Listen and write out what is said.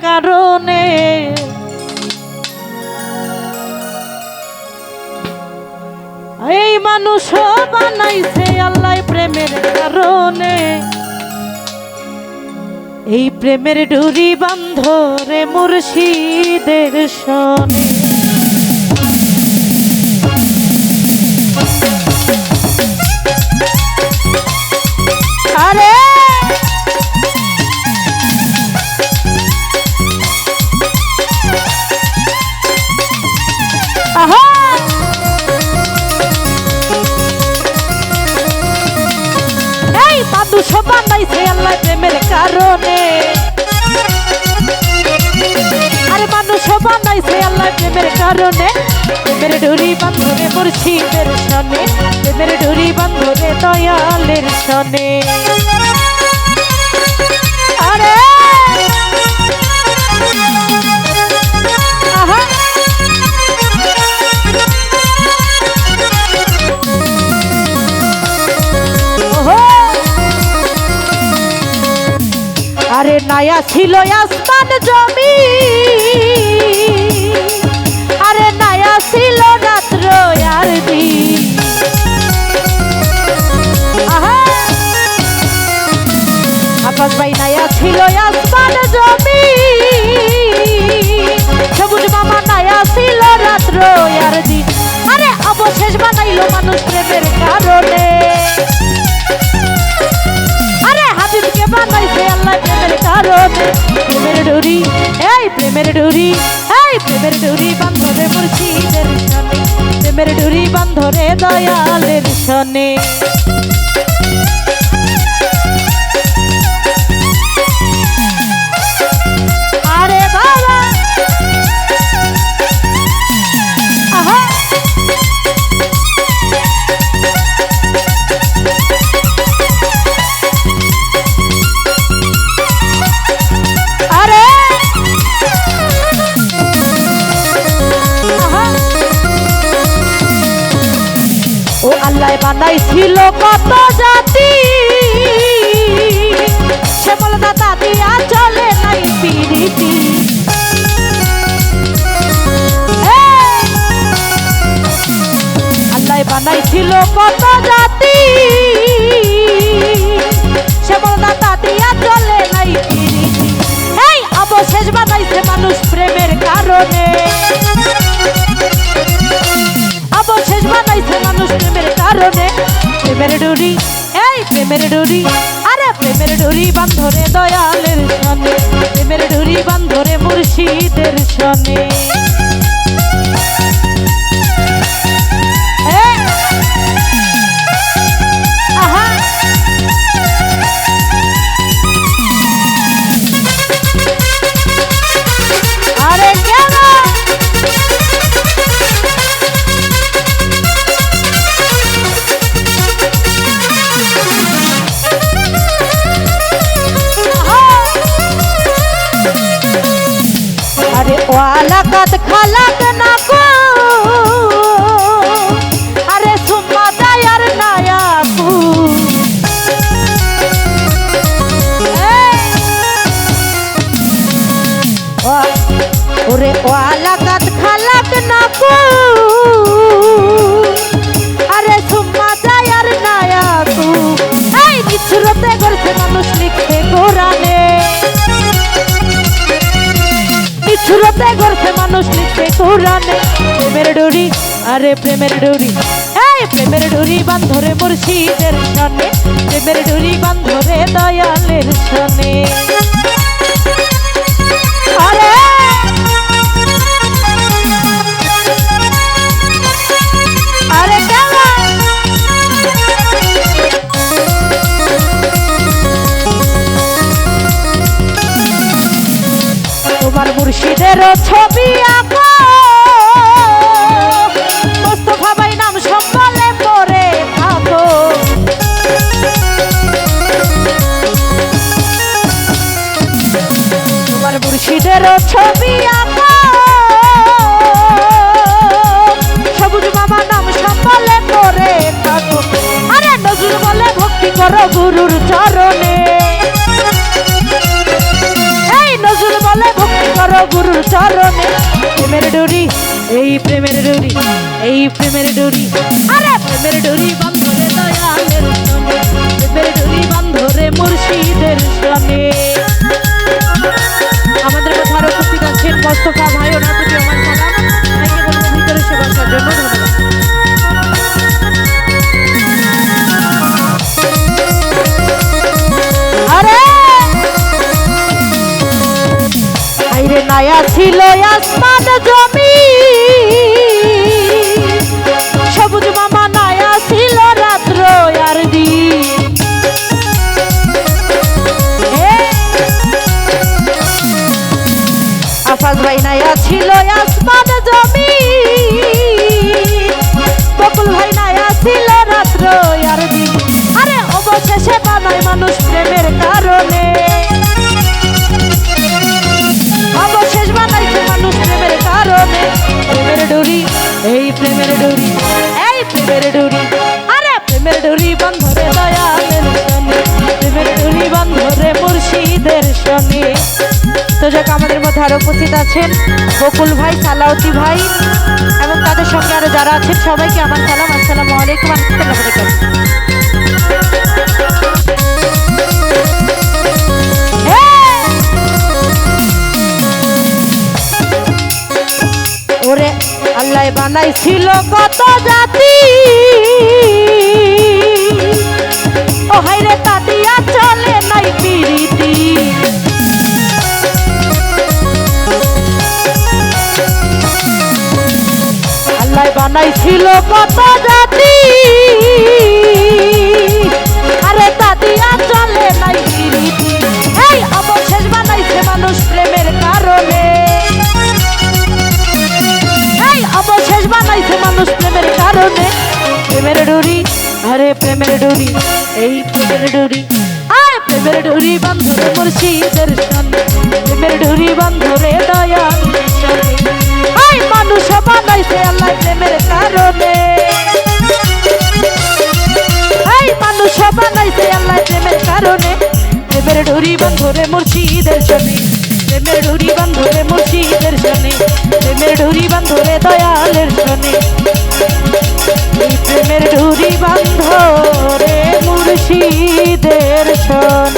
কারণে। এই মানুষ বানাইছে আল্লাহ প্রেমের কারণে। এই প্রেমের ডুরি বান্ধ রে মুর্শিদের শনে আরে বানাইছে আল্লাহ প্রেমের কারণে। আরে মানুষ বানাইছে আল্লাহ প্রেমের কারণে। প্রেমের ডুরি বান্ধরে মুর্শিদের সনে। প্রেমের ডুরি বান্ধরে দয়ালের সনে। আরে নায়া ছিল আসমান জমি। আরে নায়া ছিল রাত্র আর দিন। আকাশ ভাই নায়া ছিল আসমান জমি। সবুজ মামা নায়া ছিল রাত্র আর দিন। আরে অবশেষ বানাইলো মানুষ প্রেমের কারণে। ডুরি, এই প্রেমের ডুরি, এই প্রেমের ডুরি বান্ধরে মুর্শিদের সনে প্রেমের ডুরি বান্ধরে দয়ালের সনে আল্লাহ ছিল কত জাতি। সে বলে দাদা দিয়া চলে নাই পিরিতি আল্লাহ বানাইছিল কত জাতি। প্রেমের ডুরি, এই প্রেমের ডুরি, আরে প্রেমের ডুরি বান্ধরে দয়ালের সনে, প্রেমের ডুরি বান্ধরে মুর্শিদের সনে। কাত কোরআনে প্রেমের ডুরি, আরে প্রেমের ডুরি। এই প্রেমের ডুরি বান্ধরে মুর্শিদের সনে প্রেমের ডুরি বান্ধরে দয়ালের সনে আরে! তোমার মুর্শিদের ছবি আঁকো। মুর্শিদের ছবি আঁকো। সবুজ মামা নাম সম্বলে পরে থাকো আরে নজরুল বলে ভক্তি করো গুরুর চরণে। এই নজরুল বলে ভক্তি গুরুর চরণে। প্রেমের ডুরি, এই প্রেমের ডুরি, এই প্রেমের ডুরি। আরে প্রেমের ডুরি বন্ধরে দয়ালের সনে উপস্থিত আছেন হয় ওনার প্রতি আমার ভিতরে সেবা করার জন্য ধন্যবাদ। ছিল আসমান জমি। আমাদের উপস্থিত আছেন বকুল ভাই সালাউদ্দি ভাই, এবং তাদের সঙ্গে আরও যারা আছেন, সবাইকে আমার সালাম, আসসালামু আলাইকুম আহমতুল্লাহ ওরে আল্লাহ বানাইছিল কত জাতি। ও হাইরে তাদিয়া আল্লাহ বানাইছিল কত জাতি। আরে তাদিয়া চলে নাই এই অবশেষ বানাইছে মানুষ প্রেমের কারণে। এই অবশেষ বানাইছে মানুষ প্রেমের কারণে। প্রেমের ডুরি, আরে প্রেমের ডুরি, এই প্রেমের ডুরি। আয় প্রেমের ডুরি বন্ধুরে মুর্শিদের সনে প্রেমের ডুরি বন্ধুরে সনে আয় মানুষ বানাইছে আল্লাহ কারণে। এই মানুষ বানাইছে আল্লাহ প্রেমের কারণে। প্রেমের ডুরি বন্ধুরে মুর্শিদের সনে প্রেমের ডুরি বন্ধুরে মুর্শিদের সনে প্রেমের ডুরি বন্ধুরে দয়ালের এই প্রেমের ডুরি বন্ধরে মুর্শিদের সনে